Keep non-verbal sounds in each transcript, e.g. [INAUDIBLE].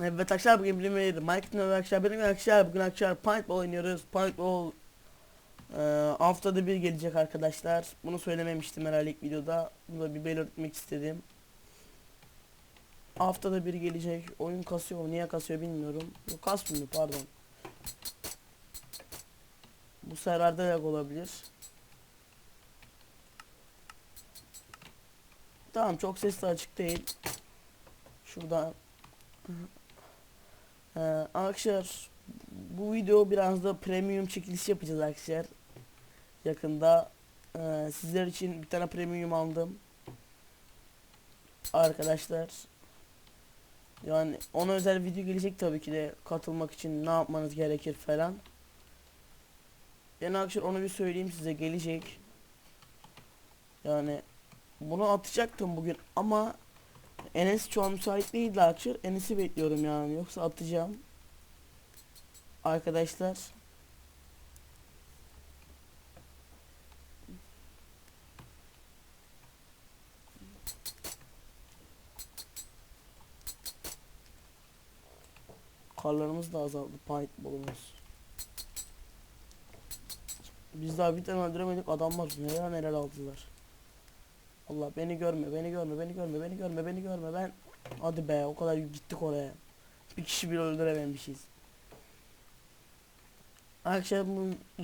Evet arkadaşlar bugün bilinmeyi Mike'ın arkadaşlar benim arkadaşlar bugün arkadaşlar Paintball oynuyoruz. Paintball e, haftada bir gelecek arkadaşlar. Bunu söylememiştim herhalde ilk videoda. Bunu da bir belirtmek istedim. Haftada bir gelecek. Oyun kasıyor? Niye kasıyor bilmiyorum. Yok kasmıyor pardon. Bu serverde lag olabilir. Tamam çok sesli açık değil. Şuradan ee, arkadaşlar bu video biraz da premium çekiliş yapacağız arkadaşlar. Yakında ee, sizler için bir tane premium aldım. Arkadaşlar yani ona özel video gelecek tabii ki de katılmak için ne yapmanız gerekir falan. Yani arkadaşlar onu bir söyleyeyim size gelecek. Yani bunu atacaktım bugün ama Enes şu an müsait değil arkadaşlar. Enes'i bekliyorum yani yoksa atacağım. Arkadaşlar. Karlarımız da azaldı. Paintball'umuz. Biz daha bir tane öldüremedik adamlar neler neler aldılar. Allah beni görme, beni görme, beni görme, beni görme, beni görme. Ben hadi be o kadar gittik oraya. Bir kişi bile öldürememişiz. Arkadaşlar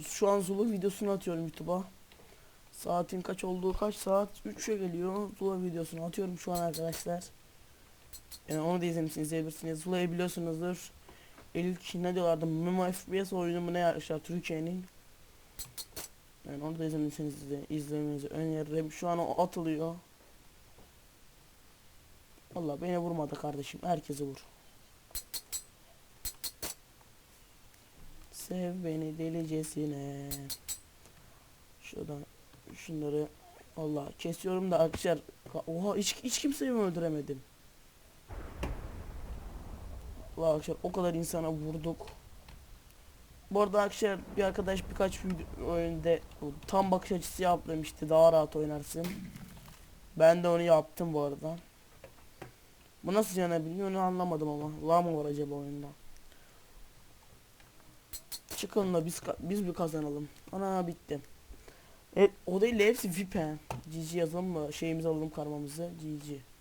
şu an Zula videosunu atıyorum YouTube'a. Saatin kaç olduğu kaç saat 3'e geliyor. Zula videosunu atıyorum şu an arkadaşlar. Yani onu da izlemişsiniz izleyebilirsiniz. Zula'yı biliyorsunuzdur. İlk ne diyorlardı? Memo FPS oyunu mu ne arkadaşlar Türkiye'nin. Yani onu da izlemişsiniz de izlemenizi öneririm. Şu an o atılıyor. Valla beni vurmadı kardeşim. Herkesi vur. Sev beni delicesine. Şuradan şunları Allah kesiyorum da arkadaşlar. Oha hiç, hiç kimseyi mi öldüremedim? Allah arkadaşlar o kadar insana vurduk. Bu arada arkadaşlar bir arkadaş birkaç oyunda tam bakış açısı yap demişti daha rahat oynarsın. Ben de onu yaptım bu arada. Bu nasıl yanabiliyor onu anlamadım ama. La mı var acaba oyunda? Çıkın da biz biz bir kazanalım. Ana bitti. Evet o değil de hepsi he. GG yazalım mı? Şeyimizi alalım karmamızı. GG.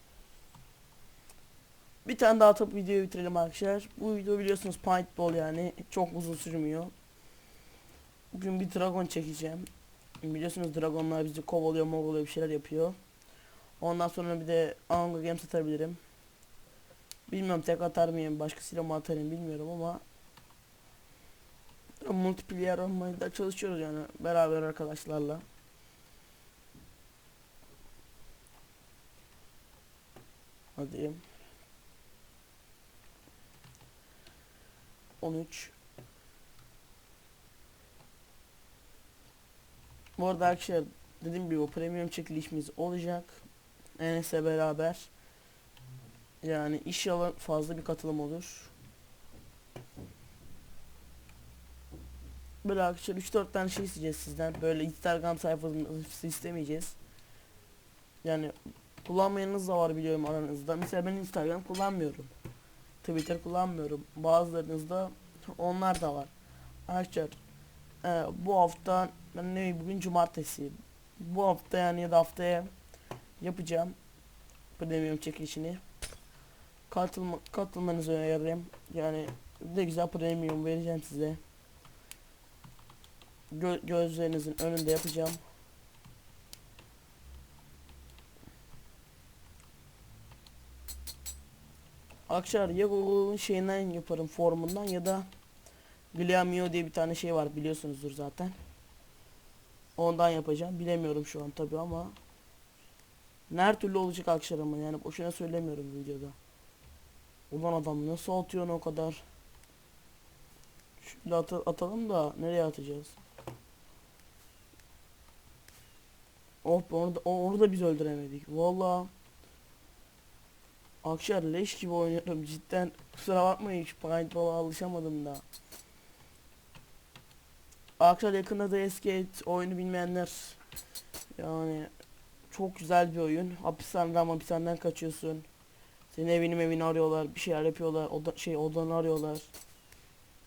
Bir tane daha atıp videoyu bitirelim arkadaşlar. Bu video biliyorsunuz paintball yani çok uzun sürmüyor. Bugün bir dragon çekeceğim. Biliyorsunuz dragonlar bizi kovalıyor movalıyor bir şeyler yapıyor. Ondan sonra bir de Hunger Games atabilirim. Bilmiyorum tek atar mıyım başkasıyla mı atarım bilmiyorum ama multiplayer olmaya da çalışıyoruz yani beraber arkadaşlarla. Hadi. 13 Bu arada arkadaşlar dediğim gibi o premium çekilişimiz olacak. Enes'le beraber. Yani inşallah fazla bir katılım olur. Böyle arkadaşlar 3-4 tane şey isteyeceğiz sizden. Böyle Instagram sayfası istemeyeceğiz. Yani kullanmayanınız da var biliyorum aranızda. Mesela ben Instagram kullanmıyorum. Twitter kullanmıyorum. Bazılarınızda onlar da var. Arkadaşlar e, bu hafta ben ne bugün cumartesi. Bu hafta yani ya da haftaya yapacağım premium çekilişini. Katılma, katılmanızı öneririm. Yani ne güzel premium vereceğim size. Gö gözlerinizin önünde yapacağım. Akşar ya Google'un şeyinden yaparım formundan ya da Gliamio diye bir tane şey var biliyorsunuzdur zaten. Ondan yapacağım. Bilemiyorum şu an tabi ama her türlü olacak akşar ama yani boşuna söylemiyorum videoda. Ulan adam nasıl atıyor o kadar? Şöyle at atalım da nereye atacağız? Oh be onu da, onu da biz öldüremedik. Vallahi Akşar leş gibi oynuyorum cidden kusura bakmayın şu paintball'a alışamadım da. Akşar yakında da Escape oyunu bilmeyenler yani çok güzel bir oyun. Hapishaneden hapishaneden kaçıyorsun. Senin evini evini arıyorlar. Bir şeyler yapıyorlar. Oda, şey odanı arıyorlar.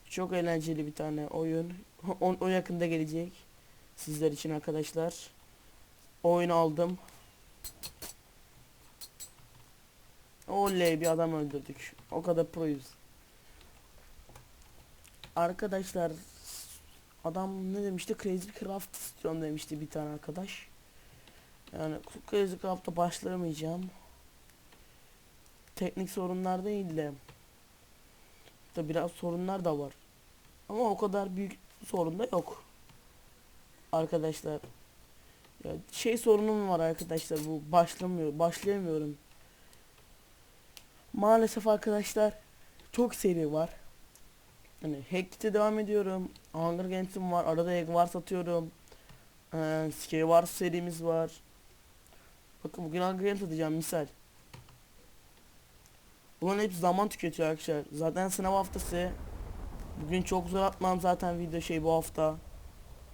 Çok eğlenceli bir tane oyun. [LAUGHS] o, o yakında gelecek. Sizler için arkadaşlar. Oyun aldım. Oley bir adam öldürdük. O kadar proyuz. Arkadaşlar adam ne demişti? Crazy Craft istiyorum demişti bir tane arkadaş. Yani Crazy Craft'a başlamayacağım. Teknik sorunlar değil de da biraz sorunlar da var. Ama o kadar büyük sorun da yok. Arkadaşlar ya şey sorunum var arkadaşlar bu başlamıyor başlayamıyorum. Maalesef arkadaşlar çok seri var. Hani Hacked'e devam ediyorum. Hunger Games'im var. Arada Egg var satıyorum. Ee, Scare Wars serimiz var. Bakın bugün Hunger Games atacağım misal. Bunların hepsi zaman tüketiyor arkadaşlar. Zaten sınav haftası. Bugün çok zor atmam zaten video şey bu hafta.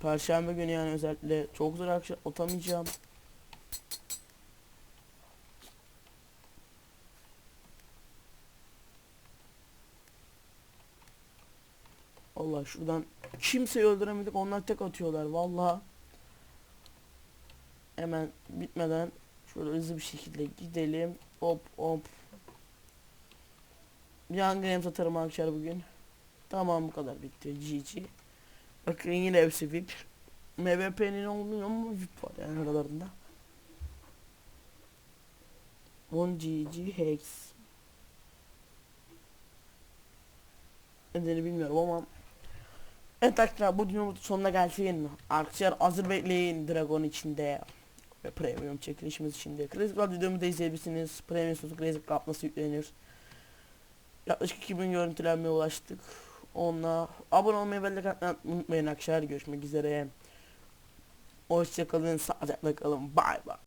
Perşembe günü yani özellikle çok zor arkadaşlar atamayacağım. Allah şuradan kimseyi öldüremedik onlar tek atıyorlar valla. Hemen bitmeden şöyle hızlı bir şekilde gidelim. Hop hop. Yan games atarım arkadaşlar bugün. Tamam bu kadar bitti. GG. Bakın yine hepsi VIP. MVP'nin olmuyor ama VIP var yani aralarında. 10 GG Hex. Nedeni bilmiyorum ama Evet arkadaşlar bu videonun sonuna gelsin. Arkadaşlar hazır bekleyin Dragon içinde ve premium çekilişimiz içinde. Crazy Club videomu da izleyebilirsiniz. Premium sosu Crazy Club nasıl yüklenir? Yaklaşık 2000 görüntülenmeye ulaştık. Onunla abone olmayı ve like unutmayın arkadaşlar. Görüşmek üzere. Hoşçakalın, sağlıcakla kalın. Bye bye.